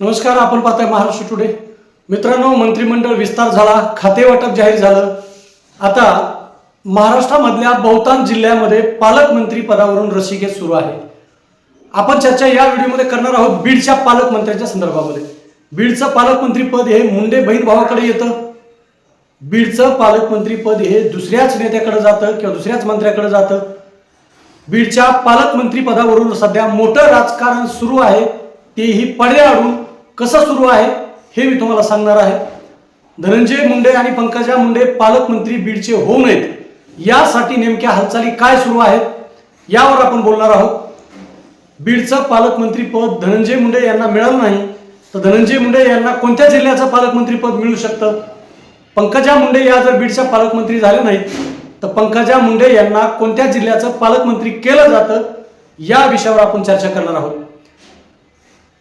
नमस्कार आपण पाहताय महाराष्ट्र टुडे मित्रांनो मंत्रिमंडळ विस्तार झाला खाते वाटप जाहीर झालं. आता महाराष्ट्रामधल्या बहुतांश जिल्ह्यामध्ये पालकमंत्री पदावरून रसिकेत सुरू आहे. आपण चर्चा या व्हिडिओमध्ये करणार आहोत बीडच्या पालकमंत्र्यांच्या संदर्भामध्ये. बीडचं पालकमंत्री पद हे मुंडे बहीण भावाकडे येतं. बीडचं पालकमंत्री पद हे दुसऱ्याच नेत्याकडे जातं किंवा दुसऱ्याच मंत्र्याकडे जातं. बीडच्या पालकमंत्री पदावरून सध्या मोठं राजकारण सुरू आहे. तेही पडद्याआडून कसं सुरू आहे हे मी तुम्हाला सांगणार आहे. धनंजय मुंडे आणि पंकजा मुंडे पालकमंत्री बीडचे होऊ नयेत. यासाठी नेमक्या हालचाली काय सुरू आहेत यावर आपण बोलणार आहोत. बीडचं पालकमंत्री पद धनंजय मुंडे यांना मिळालं नाही तर धनंजय मुंडे यांना कोणत्या जिल्ह्याचं पालकमंत्री पद मिळू शकतं? पंकजा मुंडे या जर बीडच्या पालकमंत्री झाल्या नाहीत तर पंकजा मुंडे यांना कोणत्या जिल्ह्याचं पालकमंत्री केलं जातं? या विषयावर आपण चर्चा करणार आहोत.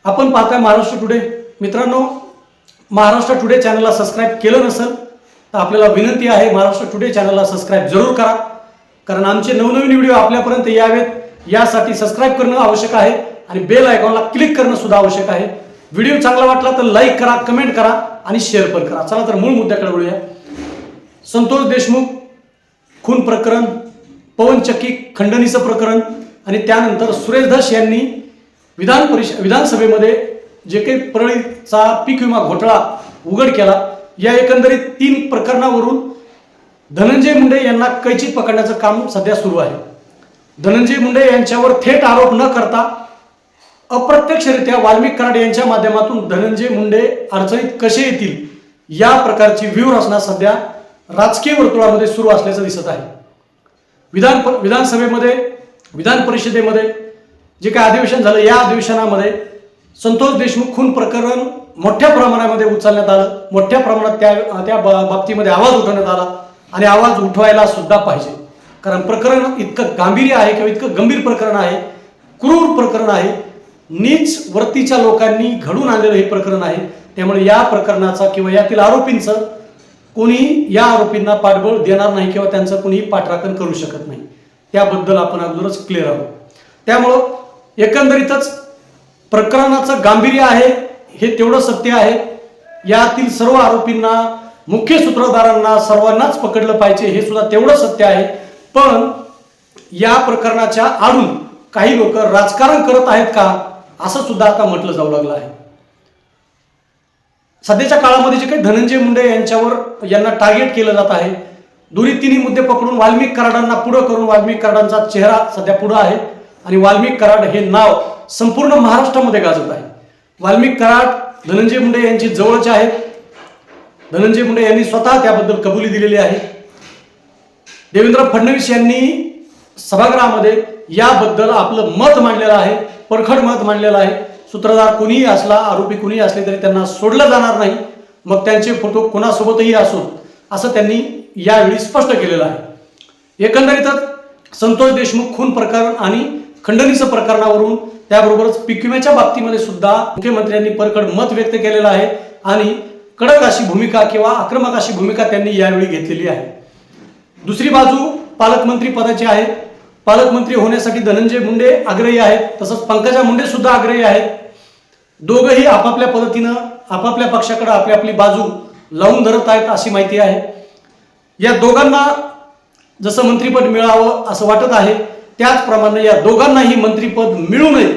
आपण पाहताय महाराष्ट्र टुडे मित्रांनो महाराष्ट्र टुडे चॅनलला सबस्क्राईब केलं नसेल तर आपल्याला विनंती आहे महाराष्ट्र टुडे चॅनलला सबस्क्राईब जरूर करा. कारण आमचे नवनवीन व्हिडिओ आपल्यापर्यंत यावेत यासाठी सबस्क्राईब करणं आवश्यक आहे आणि बेल आयकॉनला क्लिक करणं सुद्धा आवश्यक आहे. व्हिडिओ चांगला वाटला तर लाईक करा कमेंट करा आणि शेअर पण करा. चला तर मूळ मुद्द्याकडे वळूया. संतोष देशमुख खून प्रकरण पवन चक्की खंडणीचं प्रकरण आणि त्यानंतर सुरेश धस यांनी विधान परिषद विधानसभेमध्ये जे काही परळीचा पीक विमा घोटाळा उघड केला या एकंदरीत तीन प्रकरणावरून धनंजय मुंडे यांना कैचित पकडण्याचं काम सध्या सुरू आहे. धनंजय मुंडे यांच्यावर थेट आरोप न करता अप्रत्यक्षरित्या वाल्मिक कराड यांच्या माध्यमातून धनंजय मुंडे अडचणीत कसे येतील या प्रकारची व्यूहरचना सध्या राजकीय वर्तुळामध्ये सुरू असल्याचं दिसत आहे. विधान विधानसभेमध्ये विधान परिषदेमध्ये जे काय अधिवेशन झालं या अधिवेशनामध्ये संतोष देशमुख खून प्रकरण मोठ्या प्रमाणामध्ये उचलण्यात आलं. मोठ्या प्रमाणात त्या त्या बा- बाबतीमध्ये आवाज उठवण्यात आला. आणि आवाज उठवायला सुद्धा पाहिजे. कारण प्रकरण इतकं गांभीर्य आहे किंवा इतकं गंभीर प्रकरण आहे क्रूर प्रकरण आहे. नीच वृत्तीच्या लोकांनी घडून आणलेलं हे प्रकरण आहे. त्यामुळे या प्रकरणाचा किंवा यातील आरोपींचं कोणी या आरोपींना पाठबळ देणार नाही किंवा त्यांचं कोणीही पाठराखण करू शकत नाही. त्याबद्दल आपण अगोदरच क्लिअर आहोत. त्यामुळं एकंदरीतच प्रकरणाचं गांभीर्य आहे हे तेवढं सत्य आहे. यातील सर्व आरोपींना मुख्य सूत्रधारांना सर्वांनाच पकडलं पाहिजे हे सुद्धा तेवढं सत्य आहे. पण या प्रकरणाच्या आडून काही लोक राजकारण करत आहेत का असं सुद्धा आता म्हटलं जाऊ लागलं आहे. सध्याच्या काळामध्ये जे काही धनंजय मुंडे यांच्यावर यांना टार्गेट केलं जात आहे दोन्ही तिन्ही मुद्दे पकडून वाल्मिक कराडांना पुढं करून वाल्मिक कराडांचा चेहरा सध्या पुढं आहे. आणि वाल्मिक कराड हे नाव संपूर्ण महाराष्ट्रामध्ये गाजत आहे. वाल्मिक कराड धनंजय मुंडे यांची जवळचे आहेत. धनंजय मुंडे यांनी स्वतः त्याबद्दल कबुली दिलेली आहे. देवेंद्र फडणवीस यांनी सभागृहामध्ये याबद्दल आपलं मत मांडलेलं आहे परखड मत मांडलेलं आहे. सूत्रधार कुणीही असला आरोपी कुणीही असले तरी त्यांना सोडलं जाणार नाही. मग त्यांचे फोटो कोणासोबतही असो असं त्यांनी यावेळी स्पष्ट केलेलं आहे. एकंदरीतच संतोष देशमुख खून प्रकरण आणि खंडणीचं प्रकरणावरून त्याबरोबरच पीक बाबतीमध्ये सुद्धा मुख्यमंत्र्यांनी परकड मत व्यक्त केलेलं आहे आणि कडक अशी भूमिका किंवा आक्रमक अशी भूमिका त्यांनी यावेळी घेतलेली आहे. दुसरी बाजू पालकमंत्री पदाची आहे. पालकमंत्री होण्यासाठी धनंजय मुंडे आग्रही आहेत तसंच पंकजा मुंडे सुद्धा आग्रही आहेत. दोघंही आपापल्या पद्धतीनं आपापल्या पक्षाकडे आपली आपली बाजू लावून धरत आहेत अशी माहिती आहे. या दोघांना जसं मंत्रिपद मिळावं असं वाटत आहे त्याचप्रमाणे या दोघांनाही मंत्रीपद मिळू नये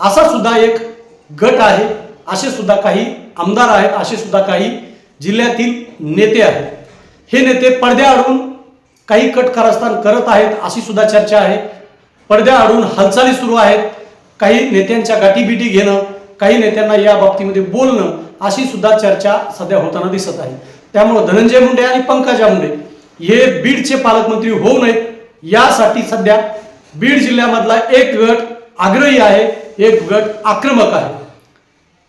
असा सुद्धा एक गट आहे. असे सुद्धा काही आमदार आहेत असे सुद्धा काही जिल्ह्यातील नेते आहेत. हे नेते पडद्याआडून काही कट कारस्थान करत आहेत अशी सुद्धा चर्चा आहे. पडद्याआडून हालचाली सुरू आहेत. काही नेत्यांच्या गाठीबिटी घेणं काही नेत्यांना या बाबतीमध्ये बोलणं अशी सुद्धा चर्चा सध्या होताना दिसत आहे. त्यामुळं धनंजय मुंडे आणि पंकजा मुंडे हे बीडचे पालकमंत्री होऊ नयेत यासाठी सध्या बीड जिल्ह्यामधला एक गट आग्रही आहे एक गट आक्रमक आहे.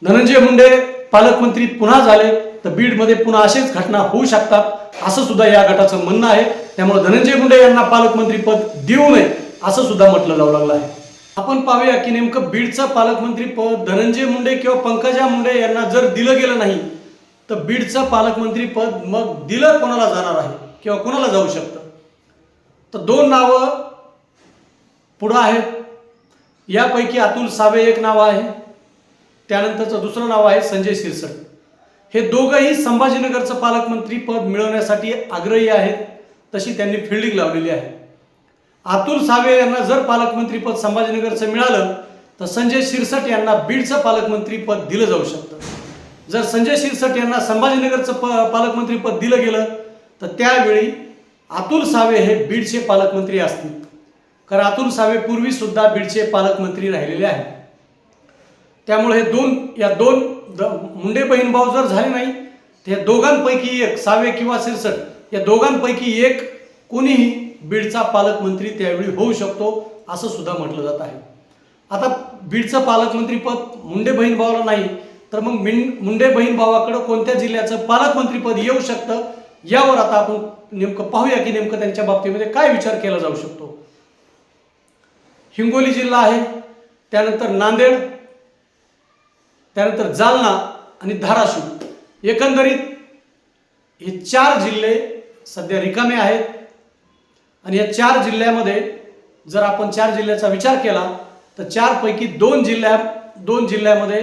धनंजय मुंडे पालकमंत्री पुन्हा झाले तर बीडमध्ये पुन्हा असेच घटना होऊ शकतात असं सुद्धा या गटाचं म्हणणं आहे. त्यामुळे धनंजय मुंडे यांना पालकमंत्री पद देऊ नये असं सुद्धा म्हटलं जाऊ लागलं आहे. आपण पाहूया की नेमकं बीडचं पालकमंत्री पद धनंजय मुंडे किंवा पंकजा मुंडे यांना जर दिलं गेलं नाही तर बीडचं पालकमंत्री पद मग दिलं कोणाला जाणार आहे किंवा कोणाला जाऊ शकतं? तर दोन नावं पुढं आहेत यापैकी अतुल सावे एक नाव आहे. त्यानंतरचं दुसरं नाव आहे संजय शिरसट हे दोघंही संभाजीनगरचं पालकमंत्री पद मिळवण्यासाठी आग्रही आहेत. तशी त्यांनी फिल्डिंग लावलेली आहे. अतुल सावे यांना जर पालकमंत्रीपद संभाजीनगरचं मिळालं तर संजय शिरसट यांना बीडचं पालकमंत्रीपद दिलं जाऊ शकतं. जर संजय शिरसट यांना संभाजीनगरचं प पालकमंत्रीपद दिलं गेलं तर त्यावेळी अतुल सावे हे बीडचे पालकमंत्री असतील. कारण अतुल सावे पूर्वी सुद्धा बीडचे पालकमंत्री राहिलेले आहेत. त्यामुळे हे दोन या दोन द- मुंडे बहीण भाऊ जर झाले नाही तर या दोघांपैकी एक सावे किंवा सिरसट या दोघांपैकी एक कोणीही बीडचा पालकमंत्री त्यावेळी होऊ शकतो असं सुद्धा म्हटलं जात आहे. आता बीडचं पालकमंत्रीपद मुंडे बहीण भावाला नाही तर मग मिन मुंडे बहीण भावाकडं कोणत्या जिल्ह्याचं पालकमंत्रीपद येऊ शकतं? यावर आता आपण नेमकं पाहूया की नेमकं त्यांच्या बाबतीमध्ये काय विचार केला जाऊ शकतो. हिंगोली जिल्हा आहे त्यानंतर नांदेड त्यानंतर जालना आणि धाराशिव. एकंदरीत हे चार जिल्हे सध्या रिकामे आहेत. आणि या चार जिल्ह्यामध्ये जर आपण चार जिल्ह्याचा विचार केला तर चारपैकी दोन जिल्ह्या दोन जिल्ह्यामध्ये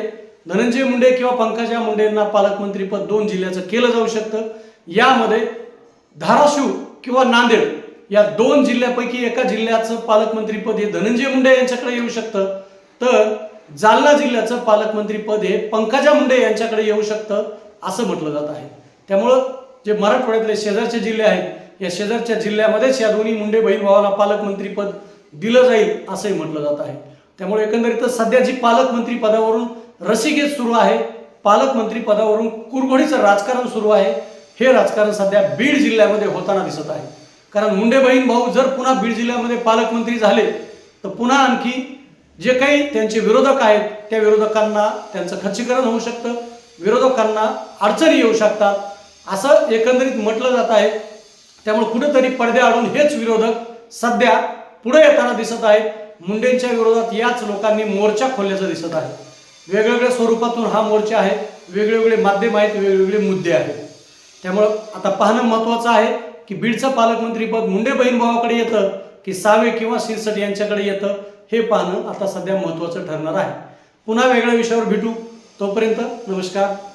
धनंजय मुंडे किंवा पंकजा मुंडेंना पालकमंत्रीपद दोन जिल्ह्याचं केलं जाऊ शकतं. यामध्ये धाराशिव किंवा नांदेड या दोन जिल्ह्यापैकी एका जिल्ह्याचं पालकमंत्रीपद हे धनंजय मुंडे यांच्याकडे येऊ शकतं. तर जालना जिल्ह्याचं पालकमंत्रीपद हे पंकजा मुंडे यांच्याकडे येऊ शकतं असं म्हटलं जात आहे. त्यामुळं जे मराठवाड्यातले शेजारचे जिल्हे आहेत या शेजारच्या जिल्ह्यामध्येच या दोन्ही मुंडे बहीण भावाला पालकमंत्रीपद दिलं जाईल असंही म्हटलं जात आहे. त्यामुळे एकंदरीतच सध्या जी पालकमंत्री पदावरून रसिकेत सुरू आहे पालकमंत्री पदावरून कुरघोडीचं राजकारण सुरू आहे हे राजकारण सध्या बीड जिल्ह्यामध्ये होताना दिसत आहे. कारण मुंडे बहीण भाऊ जर पुन्हा बीड जिल्ह्यामध्ये पालकमंत्री झाले तर पुन्हा आणखी जे काही त्यांचे विरोधक आहेत त्या विरोधकांना त्यांचं खच्चीकरण होऊ शकतं विरोधकांना अडचणी येऊ शकतात असं एकंदरीत म्हटलं जात आहे. त्यामुळे कुठेतरी पडद्याआडून हेच विरोधक सध्या पुढे येताना दिसत आहेत. मुंडेंच्या विरोधात याच लोकांनी मोर्चा खोलल्याचं दिसत आहे. वेगवेगळ्या स्वरूपातून हा मोर्चा आहे वेगवेगळे माध्यम आहेत वेगवेगळे मुद्दे आहेत. त्यामुळं आता पाहणं महत्त्वाचं आहे. की बीडचं पालकमंत्रीपद मुंडे बहीण भावाकडे येतं की सावे किंवा सिरसट यांच्याकडे येतं हे पाहणं आता सध्या महत्त्वाचं ठरणार आहे. पुन्हा वेगळ्या विषयावर भेटू. तोपर्यंत नमस्कार.